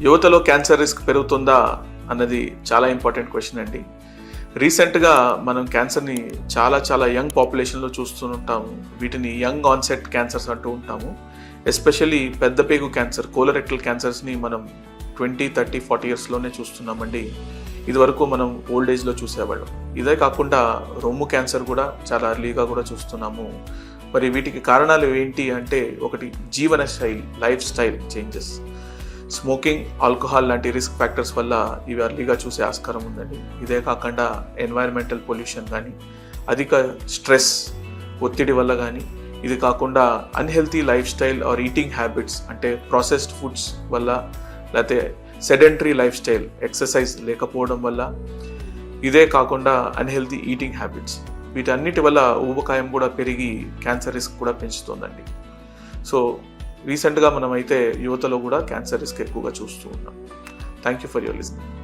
యువతలో cancer risk పెరుగుతుందా అన్నది చాలా ఇంపార్టెంట్ క్వశ్చన్ అండి. రీసెంట్గా మనం క్యాన్సర్ని చాలా చాలా యంగ్ పాపులేషన్లో చూస్తుంటాము వీటిని యంగ్ ఆన్సెట్ క్యాన్సర్స్ అంటూ ఉంటాము. ఎస్పెషల్లీ పెద్ద పేగు క్యాన్సర్ కోలరెక్టల్ క్యాన్సర్స్ని మనం ట్వంటీ థర్టీ ఫార్టీ ఇయర్స్లోనే చూస్తున్నామండి. ఇదివరకు మనం ఓల్డ్ ఏజ్లో చూసేవాళ్ళం. ఇదే కాకుండా రొమ్ము క్యాన్సర్ కూడా చాలా అర్లీగా కూడా చూస్తున్నాము. మరి వీటికి కారణాలు ఏంటి అంటే ఒకటి జీవన శైలి lifestyle changes. Smoking alcohol లాంటి రిస్క్ ఫ్యాక్టర్స్ వల్ల ఇవి అర్లీగా చూసే ఆస్కారం ఉందండి. ఇదే కాకుండా ఎన్వైరన్మెంటల్ పొల్యూషన్ కానీ అధిక స్ట్రెస్ ఒత్తిడి వల్ల కానీ ఇది కాకుండా unhealthy lifestyle or eating habits అంటే ప్రాసెస్డ్ ఫుడ్స్ వల్ల లేకపోతే సెడెంటరీ లైఫ్ స్టైల్ ఎక్సర్సైజ్ లేకపోవడం వల్ల ఇదే కాకుండా అన్హెల్తీ ఈటింగ్ హ్యాబిట్స్. వీటన్నిటి వల్ల ఊబకాయం కూడా పెరిగి క్యాన్సర్ రిస్క్ కూడా పెంచుతుందండి. సో రీసెంట్గా మనమైతే యువతలో కూడా క్యాన్సర్ రిస్క్ ఎక్కువగా చూస్తూ ఉన్నాం. Thank you for your listening